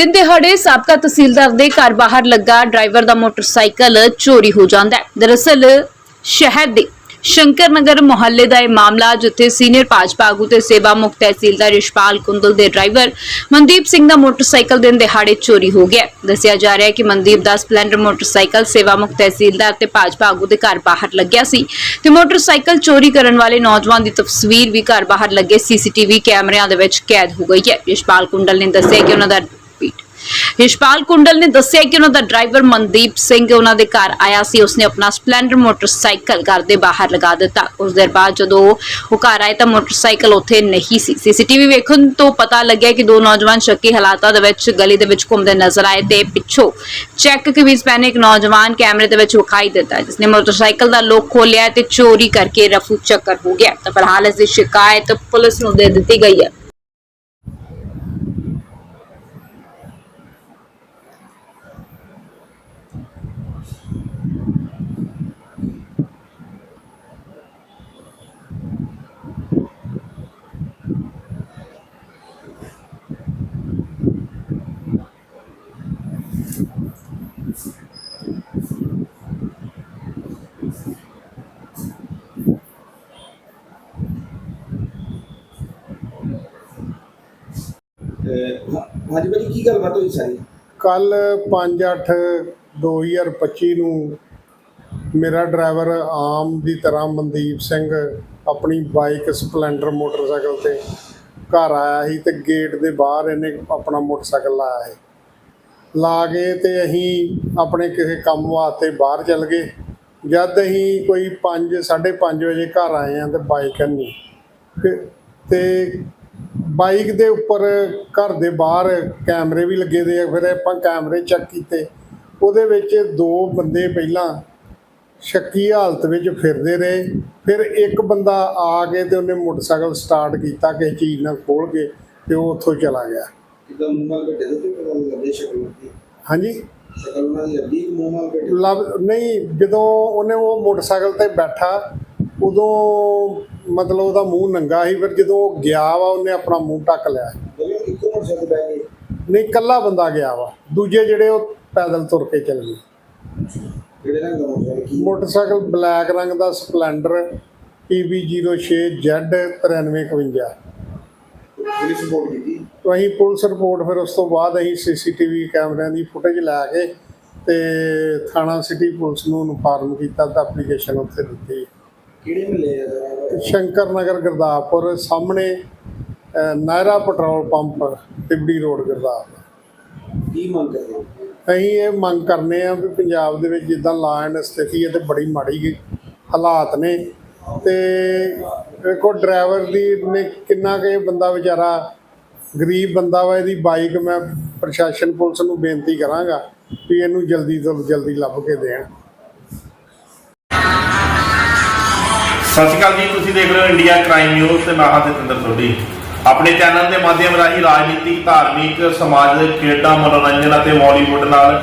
ਦਿਨ ਦਿਹਾੜੇ ਸਾਬਕਾ ਤਹਿਸੀਲਦਾਰ ਦੇ ਘਰ ਬਾਹਰ ਲੱਗਾ ਡਰਾਈਵਰ ਦਾ ਮੋਟਰਸਾਈਕਲ ਚੋਰੀ ਹੋ ਜਾਂਦਾ ਹੈ। ਦਰਅਸਲ, ਸ਼ਹਿਰ ਦੇ ਸ਼ੰਕਰ ਨਗਰ ਮੁਹੱਲੇ ਦਾ ਇਹ ਮਾਮਲਾ, ਜਿੱਥੇ ਸੀਨੀਅਰ ਭਾਜਪਾ ਆਗੂ ਤੇ ਸੇਵਾ ਮੁਕਤ ਤਹਿਸੀਲਦਾਰ ਰਿਸ਼ਪਾਲ ਕੁੰਦਲ ਦੇ ਡਰਾਈਵਰ ਮਨਦੀਪ ਸਿੰਘ ਦਾ ਮੋਟਰਸਾਈਕਲ ਦਿਨ ਦਿਹਾੜੇ ਚੋਰੀ ਹੋ ਗਿਆ ਦੱਸਿਆ ਜਾ ਰਿਹਾ ਹੈ ਕਿ ਮਨਦੀਪ ਦਾ ਸਪਲੈਂਡਰ ਮੋਟਰਸਾਈਕਲ ਸੇਵਾ ਮੁਕਤ ਤਹਿਸੀਲਦਾਰ ਤੇ ਭਾਜਪਾ ਆਗੂ ਦੇ ਘਰ ਬਾਹਰ ਲੱਗਿਆ ਸੀ ਤੇ ਮੋਟਰਸਾਈਕਲ ਚੋਰੀ ਕਰਨ ਵਾਲੇ ਨੌਜਵਾਨ ਦੀ ਤਸਵੀਰ ਵੀ ਘਰ ਬਾਹਰ ਲੱਗੇ। ਸੀਸੀਟੀਵੀ ਕੈਮਰਿਆਂ ਦੇ ਵਿੱਚ ਕੈਦ ਹੋ ਗਈ ਹੈ। ਰਿਸ਼ਪਾਲ ਕੁੰਡਲ ਨੇ ਦੱਸਿਆ ਕਿ ਉਹਨਾਂ ਦਾ ਰਿਸ਼ਪਾਲ ਕੁੰਡਲ ਨੇ ਦੱਸਿਆ ਕਿ ਉਹਨਾਂ ਦਾ ਡਰਾਈਵਰ ਮਨਦੀਪ ਸਿੰਘ ਉਹਨਾਂ ਦੇ ਘਰ ਆਇਆ ਸੀ। ਉਸਨੇ ਆਪਣਾ ਸਪਲੈਂਡਰ ਮੋਟਰਸਾਈਕਲ ਘਰ ਦੇ ਬਾਹਰ ਲਗਾ ਦਿੱਤਾ। ਉਸ ਦੇਰ ਬਾਅਦ ਜਦੋਂ ਉਹ ਘਰ ਆਏ ਤਾਂ ਮੋਟਰਸਾਈਕਲ ਉੱਥੇ ਨਹੀਂ ਸੀ। ਸੀਸੀਟੀਵੀ ਵੇਖਣ ਤੋਂ ਪਤਾ ਲੱਗਿਆ ਕਿ ਦੋ ਨੌਜਵਾਨ ਸ਼ੱਕੀ ਹਾਲਾਤਾਂ ਦੇ ਵਿੱਚ ਗਲੀ ਦੇ ਵਿੱਚ ਘੁੰਮਦੇ ਨਜ਼ਰ ਆਏ ਤੇ ਪਿੱਛੋਂ ਚੈੱਕ ਕਮੀਜ਼ ਪਹਿਨੇ ਇੱਕ ਨੌਜਵਾਨ ਕੈਮਰੇ ਦੇ ਵਿੱਚ ਵਿਖਾਈ ਦਿੱਤਾ ਜਿਸਨੇ ਮੋਟਰਸਾਈਕਲ ਦਾ ਲੋਕ ਖੋਲਿਆ ਤੇ ਚੋਰੀ ਕਰਕੇ ਰਫੂ ਚੱਕਰ ਹੋ ਗਿਆ। ਤਾਂ ਫਿਲਹਾਲ ਇਸ ਦੀ ਸ਼ਿਕਾਇਤ ਪੁਲਿਸ ਨੂੰ ਦੇ ਦਿੱਤੀ ਗਈ ਹੈ। ਹਾਂਜੀ ਭਾਜੀ, ਕੀ ਗੱਲਬਾਤ ਹੋਈ ਸਾਰੀ? ਕੱਲ 5/8/2025 ਨੂੰ ਮੇਰਾ ਡਰਾਈਵਰ ਆਮ ਦੀ ਤਰ੍ਹਾਂ ਮਨਦੀਪ ਸਿੰਘ ਆਪਣੀ ਬਾਈਕ ਸਪਲੈਂਡਰ ਮੋਟਰਸਾਈਕਲ ਤੇ ਘਰ ਆਇਆ ਸੀ ਤੇ ਗੇਟ ਦੇ ਬਾਹਰ ਇਹਨੇ ਆਪਣਾ ਮੋਟਰਸਾਈਕਲ ਲਾਇਆ ਸੀ। ਲਾ ਕੇ ਤੇ ਅਸੀਂ ਆਪਣੇ ਕਿਸੇ ਕੰਮ ਵਾਸਤੇ ਬਾਹਰ ਚੱਲ ਗਏ। ਜਦ ਅਸੀਂ ਕੋਈ 5 5:30 ਵਜੇ ਘਰ ਆਏ ਆ ਤੇ ਬਾਈਕ ਨਹੀਂ। ਤੇ- ਤੇ ਬਾਈਕ ਦੇ ਉੱਪਰ ਘਰ ਦੇ ਬਾਹਰ ਕੈਮਰੇ ਵੀ ਲੱਗੇ ਦੇ ਆ, ਫਿਰ ਆਪਾਂ ਕੈਮਰੇ ਚੈੱਕ ਕੀਤੇ। ਉਹਦੇ ਵਿੱਚ ਦੋ ਬੰਦੇ ਪਹਿਲਾਂ ਸ਼ੱਕੀ ਹਾਲਤ ਵਿੱਚ ਫਿਰਦੇ ਰਹੇ। ਫਿਰ ਇੱਕ ਬੰਦਾ ਆ ਕੇ ਤੇ ਉਹਨੇ ਮੋਟਰਸਾਈਕਲ ਸਟਾਰਟ ਕੀਤਾ, ਕਿਸੇ ਚੀਜ਼ ਨਾਲ ਖੋਲ ਕੇ ਤੇ ਉਹ ਉੱਥੋਂ ਚਲਾ ਗਿਆ। ਕਿਦਾਂ ਮੂੰਹ ਨਾਲ ਘੱਟੇ ਦੇ ਤੇ ਪਤਾ ਲੱਗਦੇ ਸ਼ਕਲ ਦੀ ਹਾਂਜੀ। ਸ਼ਕਲ ਉਹਨਾਂ ਦੀ ਅੱਡੀ ਮੂੰਹ ਨਾਲ ਘੱਟੇ। ਲਵ ਨਹੀਂ ਜਦੋਂ ਉਹਨੇ ਉਹ ਮੋਟਰਸਾਈਕਲ ਤੇ ਬੈਠਾ ਉਦੋਂ ਮਤਲਬ ਉਹਦਾ ਮੂੰਹ ਨੰਗਾ ਸੀ ਫਿਰ ਜਦੋਂ ਉਹ ਗਿਆ ਵਾ ਉਹਨੇ ਆਪਣਾ ਮੂੰਹ ਢੱਕ ਲਿਆ। ਦੋਵੇਂ ਇੱਕੋ ਮੋਟਰਸਾਈਕਲ ਤੇ ਬਹਿ ਗਏ। ਨਹੀਂ ਇਕੱਲਾ ਬੰਦਾ ਗਿਆ ਵਾ। ਦੂਜੇ ਜਿਹੜੇ ਉਹ ਪੈਦਲ ਤੁਰ ਕੇ ਚੱਲ। ਗਏ ਕਿਹੜੇ ਰੰਗ ਦਾ ਮੋਟਰਸਾਈਕਲ? ਕੀ? ਮੋਟਰਸਾਈਕਲ ਬਲੈਕ ਰੰਗ ਦਾ ਸਪਲੈਂਡਰ PB06Z 9351 ਪੁਲਿਸ ਰਿਪੋਰਟ ਕੀਤੀ? ਤੋਂ ਅਸੀਂ ਪੁਲਿਸ ਰਿਪੋਰਟ ਫਿਰ ਉਸ ਤੋਂ ਬਾਅਦ ਅਸੀਂ ਸੀਸੀਟੀਵੀ ਕੈਮਰਿਆਂ ਦੀ ਫੁਟੇਜ ਲੈ ਕੇ ਤੇ ਥਾਣਾ ਸਿਟੀ ਪੁਲਿਸ ਨੂੰ ਇਨਫਾਰਮ ਕੀਤਾ ਤਾਂ ਐਪਲੀਕੇਸ਼ਨ ਉੱਥੇ ਦਿੱਤੀ। ਕਿਹੜੇ ਮਿਲੇ ਆ? ਸ਼ੰਕਰ ਨਗਰ ਗੁਰਦਾਸਪੁਰ ਸਾਹਮਣੇ Nayara petrol pump Tibri road Gurdaspur. ਕੀ ਮੰਗ ਕਰਦੇ? ਅਸੀਂ ਇਹ ਮੰਗ ਕਰਨੇ ਆ ਵੀ ਪੰਜਾਬ ਦੇ ਵਿੱਚ ਜਿੱਦਾਂ ਲਾ ਐਂਡ ਸਥਿਤੀ ਹੈ ਤੇ ਬੜੀ ਮਾੜੀ ਹਾਲਾਤ ਨੇ ਤੇ ਦੇਖੋ ਡਰਾਈਵਰ ਦੀ ਨੇ ਕਿੰਨਾ ਕੁ ਬੰਦਾ ਵਿਚਾਰਾ ਗਰੀਬ ਬੰਦਾ ਵਾ, ਇਹਦੀ ਬਾਈਕ ਮੈਂ ਪ੍ਰਸ਼ਾਸਨ ਪੁਲਿਸ ਨੂੰ ਬੇਨਤੀ ਕਰਾਂਗਾ ਵੀ ਇਹਨੂੰ ਜਲਦੀ ਤੋਂ ਜਲਦੀ ਲੱਭ ਕੇ ਦੇਣ। ਸਤਿ ਸ਼੍ਰੀ ਅਕਾਲ ਜੀ, ਤੁਸੀਂ ਦੇਖ ਰਹੇ ਹੋ ਇੰਡੀਆ ਕ੍ਰਾਈਮ ਨਿਊਜ਼ ਤੇ ਮੈਂ ਹਾਂ ਜਤਿੰਦਰ ਸੋਢੀ। ਆਪਣੇ ਚੈਨਲ ਦੇ ਮਾਧਿਅਮ ਰਾਹੀਂ ਰਾਜਨੀਤਿਕ, ਧਾਰਮਿਕ ਸਮਾਜਿਕ ਖੇਡਾਂ, ਮਨੋਰੰਜਨ ਅਤੇ ਬਾਲੀਵੁੱਡ ਨਾਲ